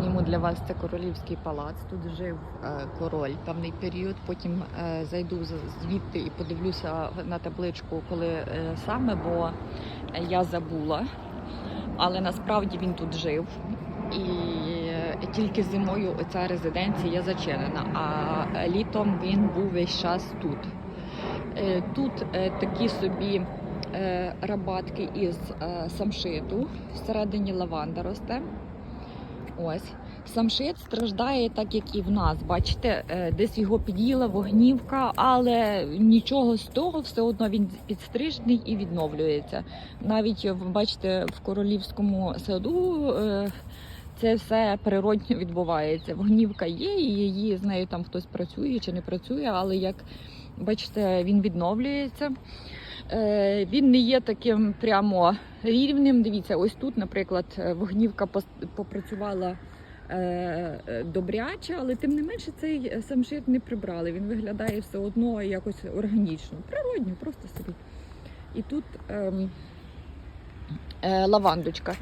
зніму для вас це королівський палац. Тут жив е, король певний період. Потім е, зайду звідти і подивлюся на табличку, коли е, саме, бо я забула. Але насправді він тут жив. І тільки зимою ця резиденція зачинена, а літом він був весь час тут. Тут такі собі рабатки із самшиту, всередині лаванда росте. Ось. Самшит страждає так, як і в нас. Бачите, е, десь його під'їла вогнівка, але нічого з того, все одно він підстрижений і відновлюється. Навіть бачите, в королівському саду е, це все природньо відбувається. Вогнівка є, і її з нею там хтось працює чи не працює, але як бачите, він відновлюється. Е, Він не є таким прямо рівним. Дивіться, ось тут, наприклад, е, вогнівка попрацювала е, добряче, але тим не менше цей самшит не прибрали. Він виглядає все одно якось органічно, природньо, просто собі. І тут ем, е, лавандочка.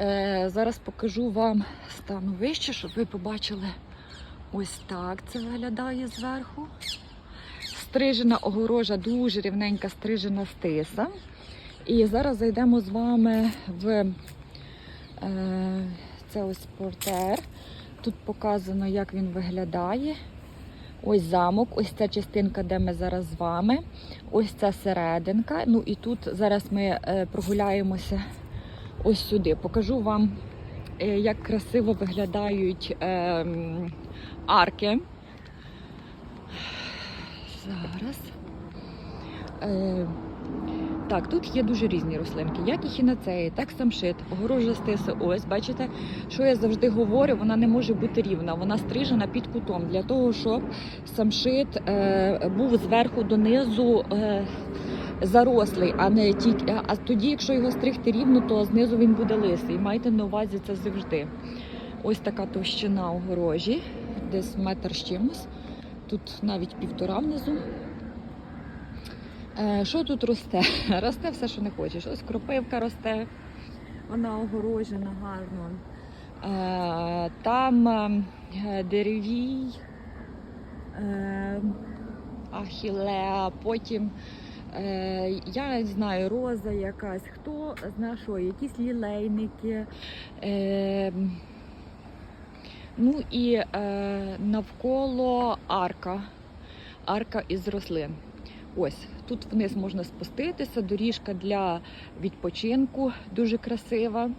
Е, зараз покажу вам стану вище, щоб ви побачили. Ось так це виглядає зверху. Стрижена огорожа, дуже рівненька стрижена стиса. І зараз зайдемо з вами в е, це ось портер. Тут показано, як він виглядає. Ось замок, ось ця частинка, де ми зараз з вами. Ось ця серединка. Ну і тут зараз ми е, прогуляємося ось сюди. Покажу вам, е, як красиво виглядають е, арки. Зараз. Е, так, тут є дуже різні рослинки, як і хінацеї, так самшит, огорожа стиси. Ось, бачите, що я завжди говорю, вона не може бути рівна, вона стрижена під кутом для того, щоб самшит е, був зверху донизу е, зарослий, а не тільки. А тоді, якщо його стригти рівно, то знизу він буде лисий. Майте на увазі це завжди. Ось така товщина огорожі, десь метр з чимось. Тут навіть півтора внизу. Е, Що тут росте? Росте все, що не хочеш. Ось кропивка росте, вона огорожена гарно. Е, Там е, деревій, ахілеа, потім я не знаю, роза якась, хто знає що, якісь лілейники. Ну і е, навколо арка, арка із рослин. Ось тут вниз можна спуститися, доріжка для відпочинку дуже красива.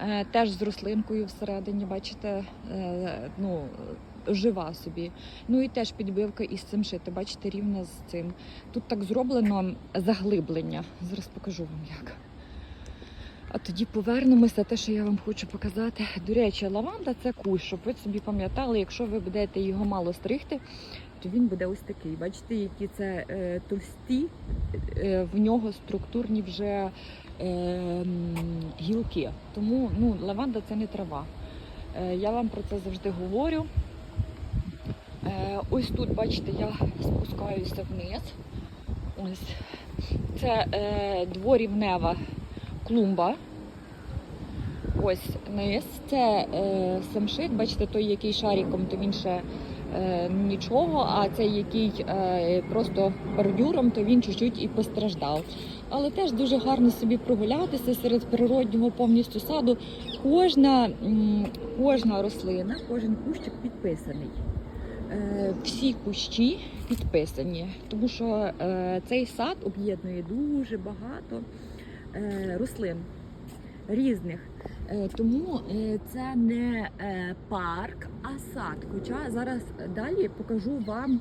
Е, теж з рослинкою всередині, бачите, е, ну, жива собі. Ну і теж підбивка із цим шити, бачите, рівно з цим. Тут так зроблено заглиблення. Зараз покажу вам як. А тоді повернемося, те, що я вам хочу показати. До речі, лаванда це кущ, щоб ви собі пам'ятали, якщо ви будете його мало стригти, то він буде ось такий. Бачите, які це е, товсті, е, в нього структурні вже е, гілки. Тому ну, лаванда це не трава. Е, я вам про це завжди говорю. Е, ось тут, бачите, я спускаюся вниз. Ось. Це е, дворівнева клумба. Ось низ. Це е, самшит, бачите, той, який шариком, то він ще е, нічого, а цей, який е, просто бордюром, то він чуть-чуть і постраждав. Але теж дуже гарно собі прогулятися серед природнього повністю саду. Кожна, кожна рослина, кожен кущик підписаний. Е, Всі кущі підписані, тому що е, цей сад об'єднує дуже багато рослин різних. Е, Тому е, це не е, парк, а сад. Хоча зараз далі покажу вам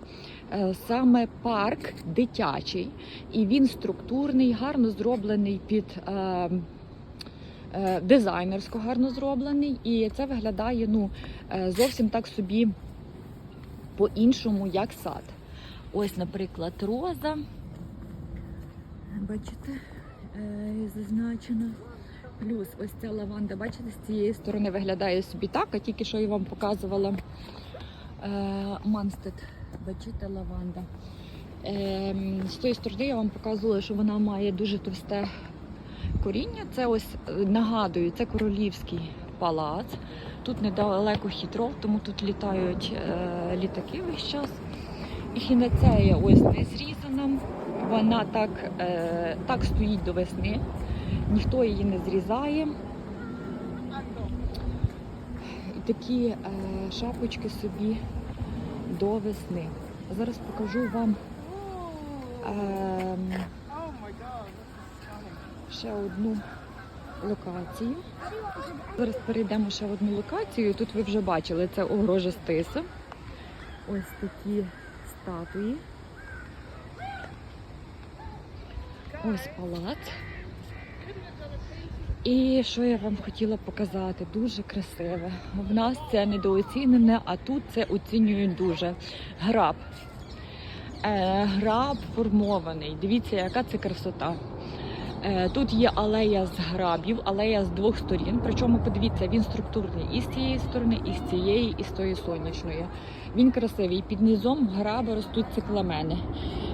е, саме парк дитячий, і він структурний, гарно зроблений під. е, е, Дизайнерсько гарно зроблений, і це виглядає ну, е, зовсім так собі по-іншому, як сад. Ось, наприклад, роза. Бачите, е, зазначена. Плюс ось ця лаванда, бачите, з цієї сторони виглядає собі так, а тільки що я вам показувала е, Манстед. Бачите, лаванда. Е, з тої сторони я вам показувала, що вона має дуже товсте коріння. Це ось нагадую, це королівський палац. Тут недалеко хітров, тому тут літають літаки весь час. І хінецея ось не зрізана. Вона так, е, так стоїть до весни. Ніхто її не зрізає. І такі е, шапочки собі до весни. Зараз покажу вам ем, ще одну локацію. Зараз перейдемо ще в одну локацію. Тут ви вже бачили, це огорожа стиса. Ось такі статуї. Ось палац. І що я вам хотіла показати? Дуже красиве. В нас це недооцінене, а тут це оцінюють дуже. Граб. Е, граб формований. Дивіться, яка це красота. Е, Тут є алея з грабів, алея з двох сторін. Причому, подивіться, він структурний і з цієї сторони, і з цієї, і з тої сонячної. Він красивий. Під низом граба ростуть цикламени.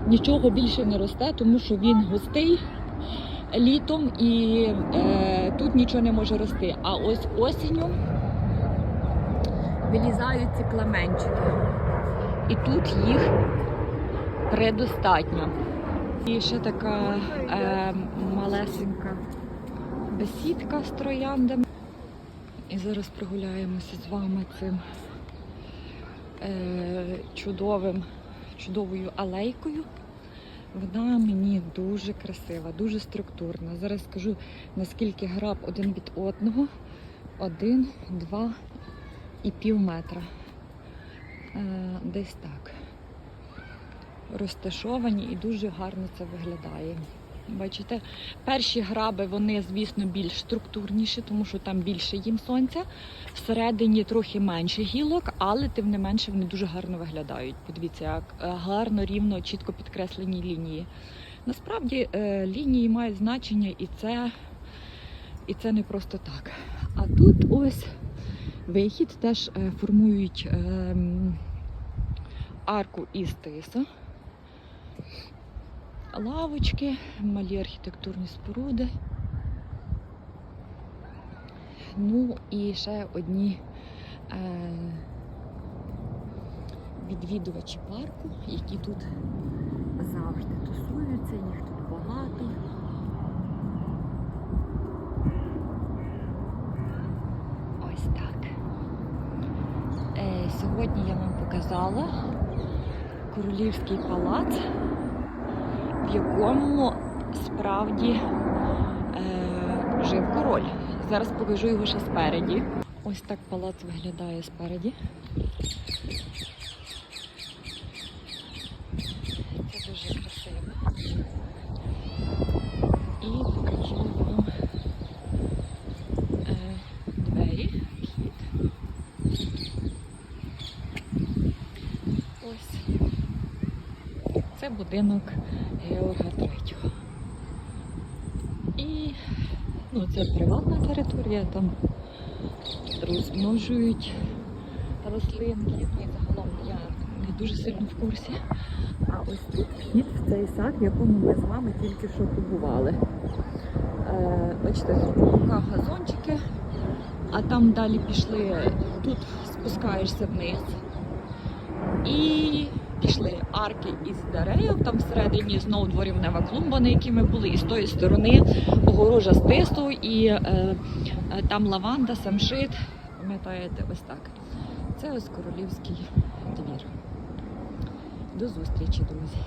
Нічого більше не росте, тому що він густий літом і е, тут нічого не може рости. А ось осінню вилізають цикламенчики. І тут їх предостатньо. І ще така е, малесенька бесідка з трояндами. І зараз прогуляємося з вами цим е, чудовим, чудовою алейкою. Вона мені дуже красива, дуже структурна. Зараз скажу, наскільки граб один від одного. Один, два і пів метра. Е, десь так розташовані і дуже гарно це виглядає. Бачите, перші граби, вони, звісно, більш структурніші, тому що там більше їм сонця. Всередині трохи менше гілок, але тим не менше вони дуже гарно виглядають. Подивіться, як е, гарно, рівно, чітко підкреслені лінії. Насправді е, лінії мають значення і це, і це не просто так. А тут ось вихід теж е, формують ем, арку із тиса лавочки, малі архітектурні споруди. Ну і ще одні е, відвідувачі парку, які тут завжди тусуються, їх тут багато. Ось так. Е, сьогодні я вам показала королівський палац в якому справді е, жив король. Зараз покажу його ще спереді. Ось так палац виглядає спереді. Це дуже красиво. І покажу вам е, двері, вхід. Ось. Це будинок Георга Третього. І ну, це приватна територія, там розмножують рослинки. І загалом я не дуже сильно в курсі. А ось тут вхід в цей сад, в якому ми з вами тільки що побували. Е, бачите, тут по газончики, а там далі пішли, тут спускаєшся вниз. І пішли арки із дерев, там всередині знову дворівнева клумба, на якій ми були, і з тої сторони огорожа з тису, і е, е, там лаванда, самшит. Пам'ятаєте, ось так. Це ось королівський двір. До зустрічі, друзі.